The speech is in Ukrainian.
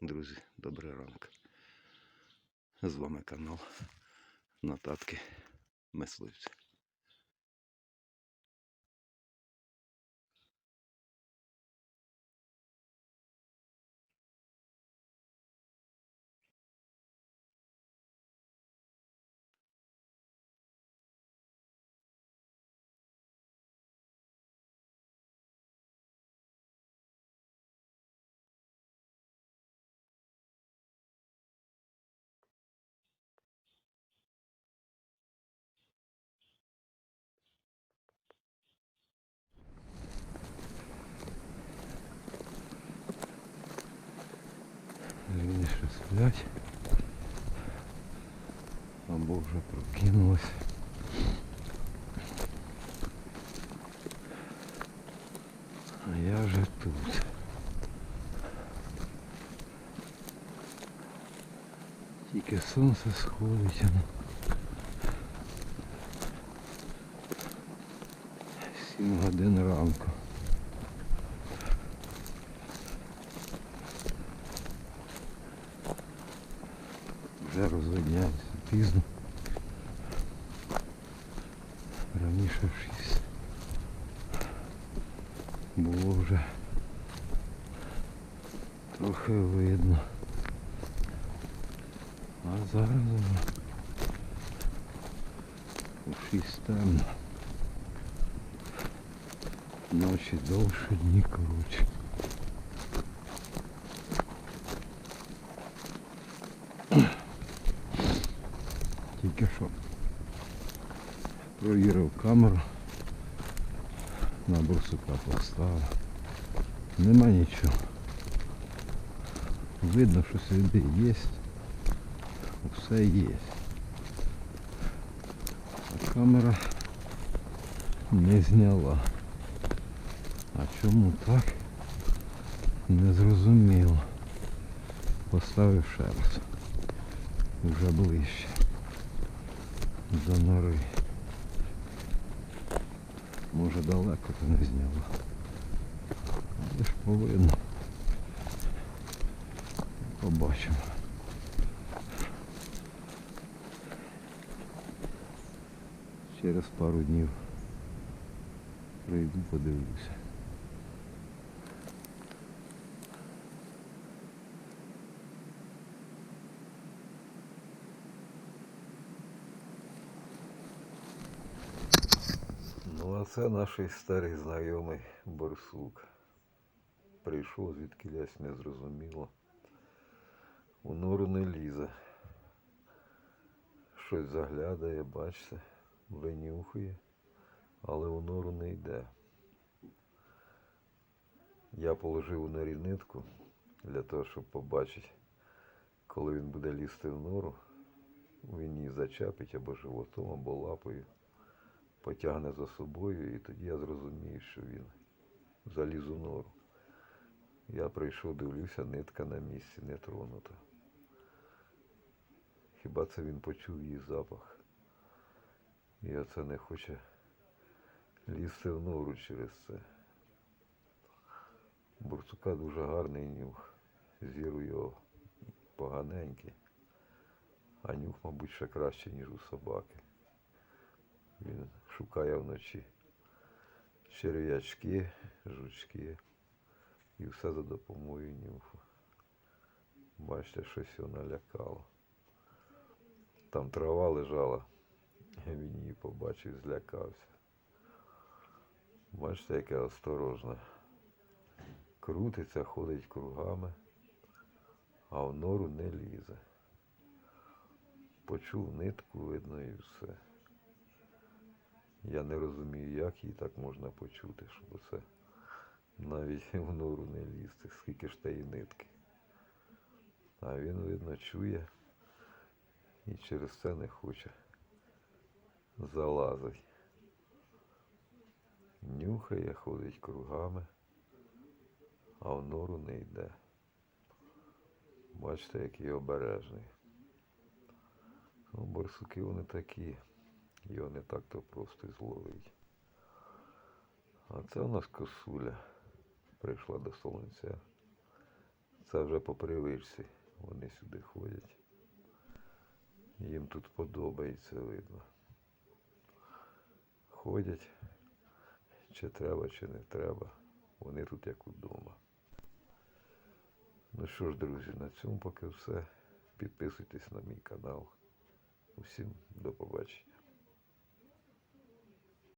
Друзі, добрий ранок. З вами канал Нататки Мисливця. Люди. Або вже прокинулись. А я вже тут. Тільки сонце сходить. Сім годин ранку. Вже розвидняється пізно. Раніше в 6 було вже трохи видно. А зараз вже у 6 темно. Ночі довше, дні коротше. Провірив камеру, на бурсука поставив. Нема нічого. Видно, що сліди є. Все є. А камера не зняла. А чому так? Не зрозуміло. Поставив ще раз. Вже ближче до нори. Може далеко то не зняло. Але ж повинно. Побачимо. Через пару днів прийду, подивлюся. Ну а це наш старий знайомий борсук. Прийшов звідки лясь не зрозуміло. У нору не лізе. Щось заглядає, бачите, винюхує, але у нору не йде. Я положив у норі нитку для того, щоб побачити, коли він буде лізти в нору, він її зачепить або животом, або лапою потягне за собою, і тоді я зрозумію, що він заліз у нору. Я прийшов, дивлюся, нитка на місці, не тронута. Хіба це він почув її запах? І оце не хоче лізти в нору через це. Бурцука дуже гарний нюх. Зір у його поганенький. А нюх, мабуть, ще краще, ніж у собаки. Він шукає вночі черв'ячки, жучки і все за допомогою нюху. Бачите, щось його налякало. Там трава лежала, він її побачив, злякався. Бачите, яке осторожне. Крутиться, ходить кругами, а в нору не лізе. Почув нитку, видно, і все. Я не розумію, як її так можна почути, щоб це навіть в нору не лізти, скільки ж тієї нитки. А він, видно, чує і через це не хоче залазить. Нюхає, ходить кругами, а в нору не йде. Бачите, який обережний. Ну, борсуки вони такі. Його не так-то просто зловить. А це у нас косуля. Прийшла до солонця. Це вже по привичці. Вони сюди ходять. Їм тут подобається видно. Ходять, чи треба, чи не треба. Вони тут як удома. Ну що ж, друзі, на цьому поки все. Підписуйтесь на мій канал. Усім до побачення.